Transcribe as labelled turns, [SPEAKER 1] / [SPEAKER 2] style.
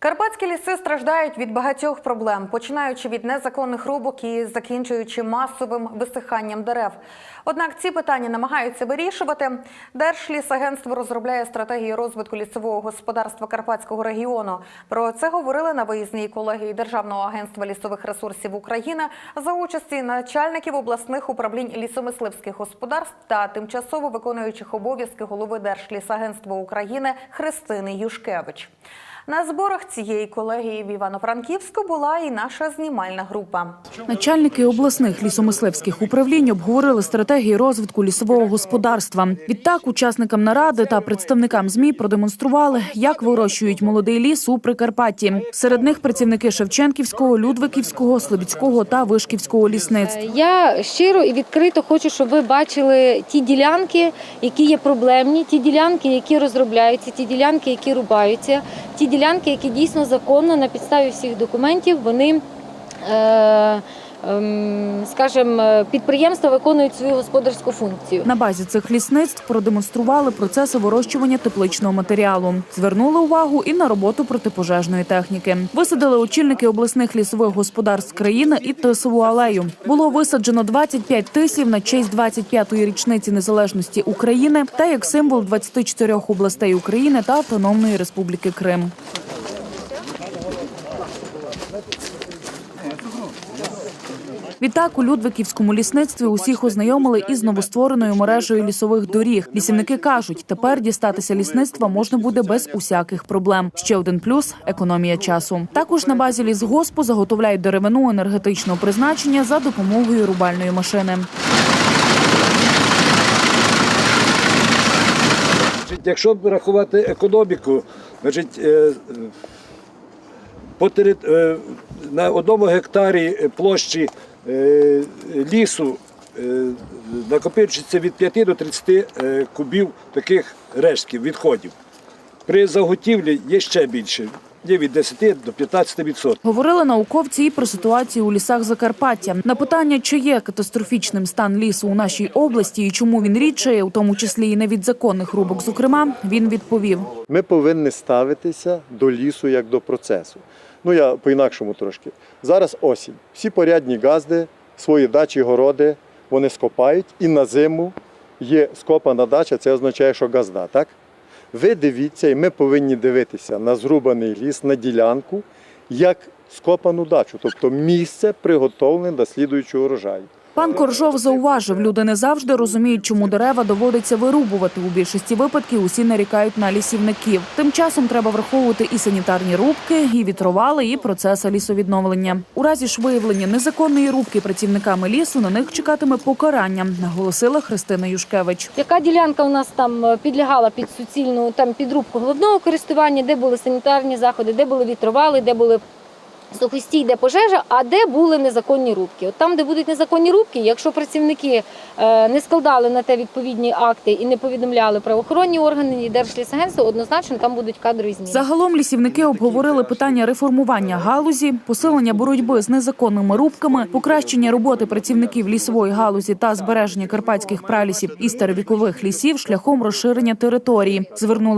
[SPEAKER 1] Карпатські ліси страждають від багатьох проблем, починаючи від незаконних рубок і закінчуючи масовим висиханням дерев. Однак ці питання намагаються вирішувати. Держлісагентство розробляє стратегії розвитку лісового господарства Карпатського регіону. Про це говорили на виїзній колегії Державного агентства лісових ресурсів України за участі начальників обласних управлінь лісомисливських господарств та тимчасово виконуючих обов'язки голови Держлісагентства України Христини Юшкевич. На зборах цієї колегії в Івано-Франківську була і наша знімальна група.
[SPEAKER 2] Начальники обласних лісомисливських управлінь обговорили стратегії розвитку лісового господарства. Відтак, учасникам наради та представникам змі продемонстрували, як вирощують молодий ліс у Прикарпатті. Серед них працівники Шевченківського, Людвиківського, Слобідського та Вишківського лісництв.
[SPEAKER 3] Я щиро і відкрито хочу, щоб ви бачили ті ділянки, які є проблемні, ті ділянки, які розробляються, ті ділянки, які рубаються, ті ділянки, які дійсно законно на підставі всіх документів вони. Е, ем, Скажімо, підприємства виконують свою господарську функцію.
[SPEAKER 2] На базі цих лісництв продемонстрували процеси вирощування тепличного матеріалу. Звернули увагу і на роботу протипожежної техніки. Висадили очільники обласних лісових господарств країни і тисову алею. Було висаджено 25 тисів на честь 25-ї річниці незалежності України та як символ 24 областей України та Автономної Республіки Крим. Відтак у Людвиківському лісництві усіх ознайомили із новоствореною мережею лісових доріг. Лісівники кажуть, тепер дістатися лісництва можна буде без усяких проблем. Ще один плюс економія часу. Також на базі лісгоспу заготовляють деревину енергетичного призначення за допомогою рубальної машини.
[SPEAKER 4] Якщо рахувати економіку, значить, е, е, по тери- е, на одному гектарі площі е, лісу е, накопичується від 5 до 30 е, кубів таких рештків, відходів. При заготівлі є ще більше, є від 10 до 15 відсотків.
[SPEAKER 2] Говорили науковці і про ситуацію у лісах Закарпаття. На питання, чи є катастрофічним стан лісу у нашій області і чому він рідшає, у тому числі і не від законних рубок, зокрема, він відповів.
[SPEAKER 5] Ми повинні ставитися до лісу як до процесу. Ну я по-інакшому трошки. Зараз осінь. Всі порядні газди, свої дачі, городи вони скопають, і на зиму є скопана дача, це означає, що газда, так? Ви дивіться, і ми повинні дивитися на зрубаний ліс, на ділянку, як скопану дачу, тобто місце приготовлене до слідуючого урожаю.
[SPEAKER 2] Пан Коржов зауважив, люди не завжди розуміють, чому дерева доводиться вирубувати. У більшості випадків усі нарікають на лісівників. Тим часом треба враховувати і санітарні рубки, і вітровали, і процеси лісовідновлення. У разі ж виявлення незаконної рубки працівниками лісу на них чекатиме покарання, наголосила Христина Юшкевич.
[SPEAKER 3] Яка ділянка у нас там е, підлягала під суцільну там підрубку головного користування, де були санітарні заходи, де були вітровали, де були сухостій, де пожежа, а де були незаконні рубки. От там, де будуть незаконні рубки, якщо працівники е, не складали на те відповідні акти і не повідомляли правоохоронні органи і Держлісагентство, однозначно там будуть кадрові зміни.
[SPEAKER 2] Загалом лісівники обговорили питання реформування галузі, посилення боротьби з незаконними рубками, покращення роботи працівників лісової галузі та збереження карпатських пралісів і старовікових лісів шляхом розширення території. Звернули